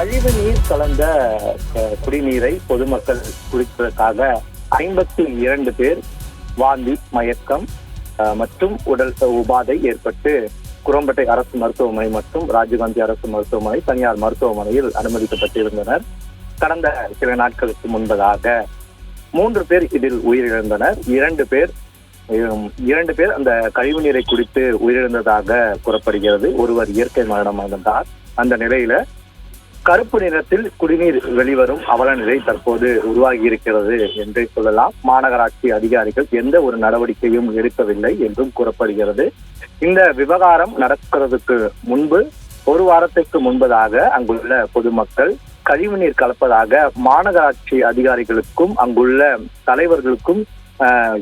கழிவு நீர் கலந்த குடிநீரை பொதுமக்கள் குடிப்பதற்காக ஐம்பத்தி இரண்டு பேர் வாந்தி மயக்கம் மற்றும் உடல் உபாதை ஏற்பட்டு குரம்பட்டை அரசு மருத்துவமனை மற்றும் ராஜீவ்காந்தி அரசு மருத்துவமனை தனியார் மருத்துவமனையில் அனுமதிக்கப்பட்டிருந்தனர். கடந்த சில நாட்களுக்கு முன்பதாக மூன்று பேர் இதில் உயிரிழந்தனர். இரண்டு பேர் இரண்டு பேர் அந்த கழிவு நீரை குடித்து உயிரிழந்ததாக கூறப்படுகிறது. ஒருவர் இயற்கை மரணம் அடைந்தார் அந்த நிலையில கருப்பு நிறத்தில் குடிநீர் வெளிவரும் அவல நிலை தற்போது உருவாகி இருக்கிறது என்றே சொல்லலாம். மாநகராட்சி அதிகாரிகள் எந்த ஒரு நடவடிக்கையும் எடுக்கவில்லை என்றும் கூறப்படுகிறது. இந்த விவகாரம் நடக்கிறதுக்கு முன்பு ஒரு வாரத்திற்கு முன்பதாக அங்குள்ள பொதுமக்கள் கழிவுநீர் கலப்பதாக மாநகராட்சி அதிகாரிகளுக்கும் அங்குள்ள தலைவர்களுக்கும் ஆஹ்,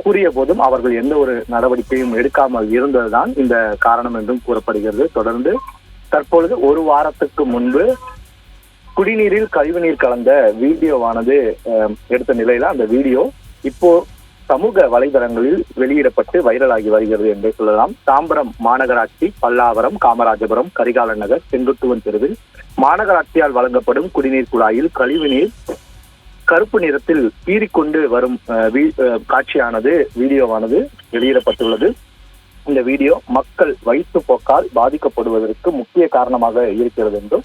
கூறிய போதும் அவர்கள் எந்த ஒரு நடவடிக்கையும் எடுக்காமல் இருந்ததுதான் இந்த காரணம் என்றும் கூறப்படுகிறது. தொடர்ந்து தற்பொழுது ஒரு வாரத்துக்கு முன்பு குடிநீரில் கழிவுநீர் கலந்த வீடியோவானது எடுத்த நிலையில அந்த வீடியோ இப்போ சமூக வலைதளங்களில் வெளியிடப்பட்டு வைரலாகி வருகிறது என்றே சொல்லலாம். தாம்பரம் மாநகராட்சி பல்லாவரம் காமராஜபுரம் கரிகாலன் நகர் செங்குட்டுவன் தெருவில் மாநகராட்சியால் வழங்கப்படும் குடிநீர் குழாயில் கழிவுநீர் கருப்பு நிறத்தில் பீறிக்கொண்டு வரும் வீ- காட்சியானது வீடியோவானது வெளியிடப்பட்டுள்ளது. இந்த வீடியோ மக்கள் வயிற்றுப்போக்கால் பாதிக்கப்படுவதற்கு முக்கிய காரணமாக இருக்கிறது என்றும்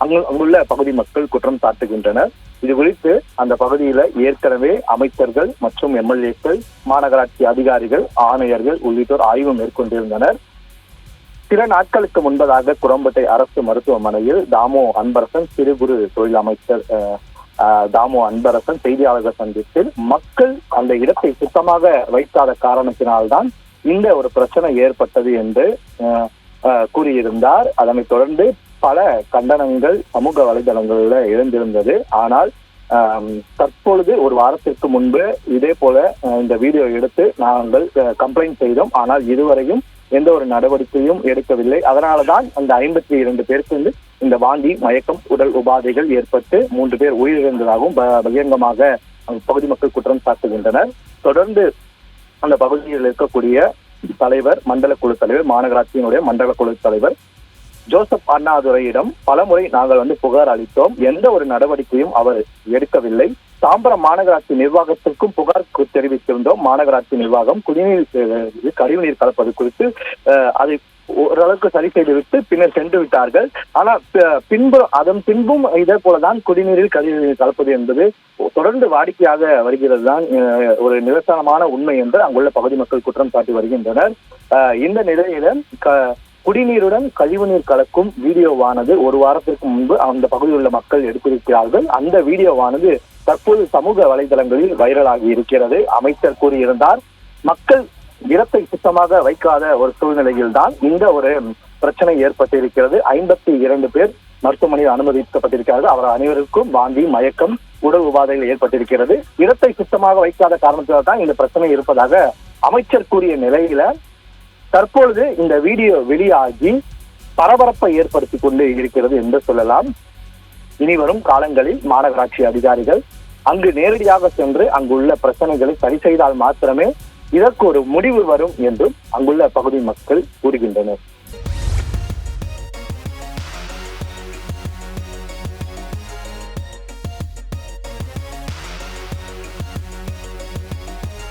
அங்கு அங்குள்ள பகுதி மக்கள் குற்றம் சாட்டுகின்றனர். இது குறித்து அந்த பகுதியில ஏற்கனவே அமைச்சர்கள் மற்றும் எம்எல்ஏக்கள் மாநகராட்சி அதிகாரிகள் ஆணையர்கள் உள்ளிட்டோர் ஆய்வு மேற்கொண்டிருந்தனர். சில நாட்களுக்கு முன்பதாக குரம்பட்டை அரசு மருத்துவமனையில் தாமோ அன்பரசன் சிறு குறு தொழில் அமைச்சர் அஹ், அஹ், தாமோ அன்பரசன் செய்தியாளர்கள் சந்திப்பில் மக்கள் அந்த இடத்தை சுத்தமாக வைக்காத காரணத்தினால்தான் இந்த ஒரு பிரச்சனை ஏற்பட்டது என்று கூறியிருந்தார். அதனை தொடர்ந்து பல கண்டனங்கள் சமூக வலைதளங்களில் எழுந்திருந்தது. ஆனால் தற்பொழுது ஒரு வாரத்திற்கு முன்பு இதே போல இந்த வீடியோ எடுத்து நாங்கள் கம்ப்ளைண்ட் செய்தோம். ஆனால் இதுவரையும் எந்த ஒரு நடவடிக்கையும் எடுக்கவில்லை. அதனாலதான் அந்த ஐம்பத்தி இரண்டு பேருக்கு வந்து இந்த வாந்தி மயக்கம் உடல் உபாதைகள் ஏற்பட்டு மூன்று பேர் உயிரிழந்ததாகவும் பகிரங்கமாக பகுதி மக்கள் குற்றம் சாட்டுகின்றனர். தொடர்ந்து அந்த பகுதியில் இருக்கக்கூடிய தலைவர் மண்டல குழு தலைவர் மாநகராட்சியினுடைய மண்டல குழு தலைவர் ஜோசப் அண்ணாதுரையிடம் பலமுறை நாங்கள் வந்து புகார் அளித்தோம். எந்த ஒரு நடவடிக்கையும் அவர் எடுக்கவில்லை. தாம்பரம் மாநகராட்சி நிர்வாகத்திற்கும் புகார் தெரிவித்திருந்தோம். மாநகராட்சி நிர்வாகம் குடிநீர் கழிவுநீர் கலப்பது குறித்து அதை ஓரளவுக்கு சரி செய்துவிட்டு பின்னர் சென்று விட்டார்கள். ஆனால் பின்பு அதன் பின்பும் இதே போலதான் குடிநீரில் கழிவுநீர் கலப்பது என்பது தொடர்ந்து வாடிக்கையாக வருகிறது தான் ஒரு நிதர்சனமான உண்மை என்று அங்குள்ள பகுதி மக்கள் குற்றம் சாட்டி வருகின்றனர். இந்த நிலையில க- குடிநீருடன் கழிவுநீர் கலக்கும் வீடியோவானது ஒரு வாரத்திற்கு முன்பு அந்த பகுதியில் உள்ள மக்கள் எடுத்திருக்கிறார்கள். அந்த வீடியோவானது தற்போது சமூக வலைதளங்களில் வைரலாகி இருக்கிறது. அமைச்சர் கூறியிருந்தார் மக்கள் இடத்தை சுத்தமாக வைக்காத ஒரு சூழ்நிலையில் தான் இந்த ஒரு பிரச்சனை ஏற்பட்டிருக்கிறது. ஐம்பத்தி இரண்டு பேர் மருத்துவமனையில் அனுமதிக்கப்பட்டிருக்கிறார்கள். அவர் அனைவருக்கும் வாந்தி மயக்கம் உடல் உபாதைகள் ஏற்பட்டிருக்கிறது. இடத்தை சுத்தமாக வைக்காத காரணத்தால் தான் இந்த பிரச்சனை இருப்பதாக அமைச்சர் கூறிய நிலையில தற்பொழுது இந்த வீடியோ வெளியாகி பரபரப்பை ஏற்படுத்திக் கொண்டு இருக்கிறது என்று சொல்லலாம். இனி வரும் காலங்களில் மாநகராட்சி அதிகாரிகள் அங்கு நேரடியாக சென்று அங்குள்ள பிரச்சனைகளை சரி செய்தால் மாத்திரமே இதற்கு ஒரு முடிவு வரும் என்றும் அங்குள்ள பகுதி மக்கள் கூறுகின்றனர்.